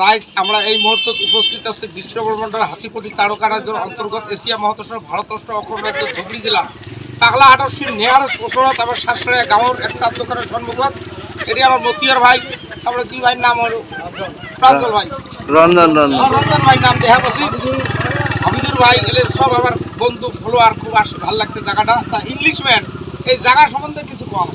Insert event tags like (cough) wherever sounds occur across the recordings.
Rice আমরা এই মুহূর্তে উপস্থিত আছি বিশ্বব্রহ্মাণ্ডের হাতিপটি তারকারাজ্যের অন্তর্গত এশিয়া মহাদেশের ভারতবর্ষ অসম রাজ্য ধুবড়ি জেলা। পাগলাহাটর শ্রী নেহার ওসরত আমার শাশুড়ি গাঁৱৰ এক চার দোকানের সন্মুখত এটি আমার মতিয়ার ভাই আমরা কি ভাই নাম হলো প্রাঞ্জল ভাই। রঞ্জন রঞ্জন। রঞ্জন ভাই নাম দেখা করছি হামিদুর ভাই এলে সব আমার বন্ধু ফলোয়ার খুব আস ভালো লাগছে জায়গাটা। তা ইংলিশ ম্যান এই জায়গা সম্বন্ধে কিছু কম।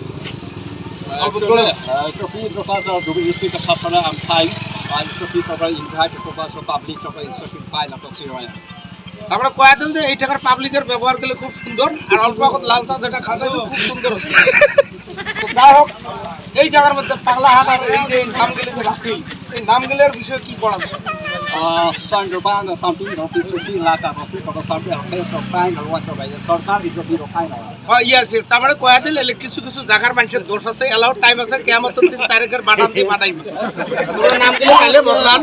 আমরা কয়া যে এই টাকার পাবলিকের ব্যবহার করলে খুব সুন্দর, আর অল্প আগত লালটা যেটা খাতে খুব সুন্দর যাই হোক, এই জায়গার মধ্যে পাগলা হাট আর এই যে নামগুলি রাখি এই নামগুলির বিষয়ে কি পড়া আছে Uh, Sandraban or something of the Sophie Laka of Sophie of something of Hess of Pine or what's over. Sarkar is a bit of Pine. Yes yes তার মানে কয়া দিলে কিছু কিছু জায়গার মানুষের দোষ আছে এলাও টাইম আছে কেমন দিন চারেকের বাটাম দিয়ে তোর নামগুলি পাইলে বদলান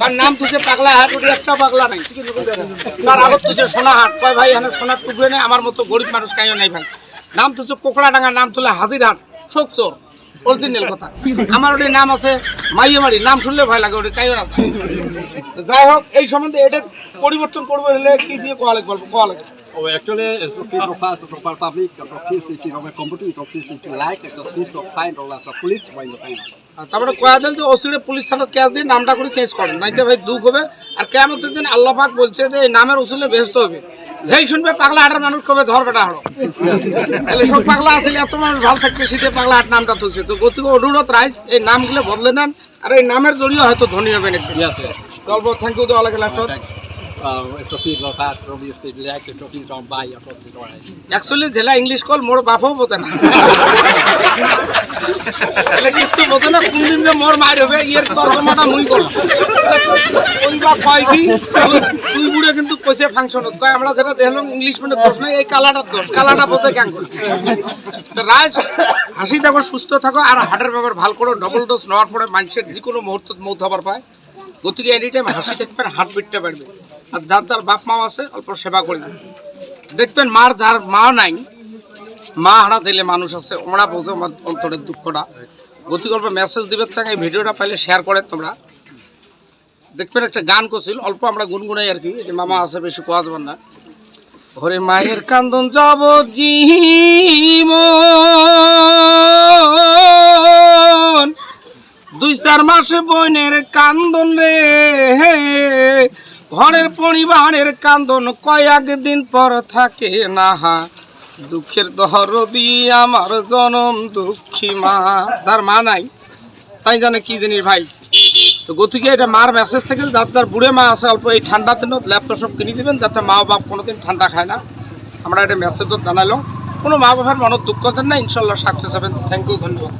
তার নাম তুঝে পাগলা হাট ওটি একটা পাগলা নাই তার আগত তুঝে সোনা হাট কয় ভাই এখানে সোনার টুকরে নেই আমার মতো গরিব মানুষ কাইও নাই ভাই নাম তুঝে কোকড়া ডাঙ্গা নাম তুলে হাজির হাট শোকচোর অরিজিনাল কথা। আমার ওটি নাম আছে মাইয়ামারি। নাম শুনলে ভয় লাগে ওটি কাইও না। যাই হোক এই সম্বন্ধে এটা পরিবর্তন করব হলে কি দিয়ে কোয়া লাগবে কোয়া লাগবে? Oh, actually, it's Sophie Professor Professor Public of Sophie City of a company of Sophie City like it of Sophie of Pine or as a police Pine. আর তারপরে কয়া দিন যে ওসিডে পুলিশ থানার ক্যাশ দিয়ে নামটা করে চেঞ্জ করেন। নাইতে ভাই দুঃখ হবে। আর কেমন দিন আল্লাহ পাক বলছে যে এই নামের উসুলে ব্যস্ত হবে। যেই শুনবে পাগলা হাটের মানুষ কবে ধর বেটা তাহলে সব পাগলা আসলে এত মানুষ ভালো থাকবে শীতে পাগলা হাট নামটা তুলছে। তো গতিকে অনুরোধ রাইজ এই নামগুলো বদলে নেন আর এই নামের জড়িয়ে হয়তো ধনী হবেন একদিন। গল্প থ্যাংক ইউ দেওয়া লাগে লাস্ট Uh, অ্যাকচুয়ালি জেলা ইংলিশ কল মোর বাপও বোঝে না (laughs) তাহলে কিছু বোঝে না কোন দিন যে মোর মায়ের হবে, ইয়ের তর্জমাটা মুই করব। ওই বা কয় কি, তুই- বুড়ে কিন্তু কইছে ফাংশনত কয়, আমরা যেটা দেখলাম ইংলিশ মানে দোষ নাই, এই কালাটার দোষ। কালাটা বোঝে কেন তো রাজ, হাসি থাকো সুস্থ থাকো, আর হার্টের ব্যাপার ভালো করো। ডবল ডোজ নেওয়ার পরে মানুষের যে কোনো মুহূর্ত মৌত হবার পায়। গতিকে এনি টাইম হাসি দেখবেন হার্ট বিটটা বাড়বে। আর যার যার বাপ মাও আছে, অল্প সেবা করবেন দেখবেন, মার যার মা নাই, মা হারা দিলে মানুষ আছে ওরা বোঝো আমার অন্তরের দুঃখটা। গতি করবে মেসেজ দিবে চাই এই ভিডিওটা পাইলে শেয়ার করে তোমরা। দেখবেন একটা গান করছিল, অল্প আমরা গুনগুনাই আর কি যে মামা আছে, বেশি কোয়া যাবেন না। ঘরে মায়ের কান্দন যাব দুই চার মাসে বোনের কান্দন রে, ঘরের পরিবারের কান্দন কয়েক দিন পর থাকে না। দুঃখের দহর দিয়ে আমার জনম দুঃখী মা। তার মা নাই, তাই জানে কি জিনিস ভাই। তো গতিকে এটা মার মেসেজ থেকে যার তার বুড়ে মা আছে, অল্প এই ঠান্ডা দিনত ল্যাপটপ কিনে দিবেন, যাতে মা বাপ কোনোদিন ঠান্ডা খায় না। আমরা এটা মেসেজও জানালাম কোনো মা বাবার মনের দুঃখ দেন না ইনশাল্লাহ সাকসেস হবেন। থ্যাংক ইউ ধন্যবাদ।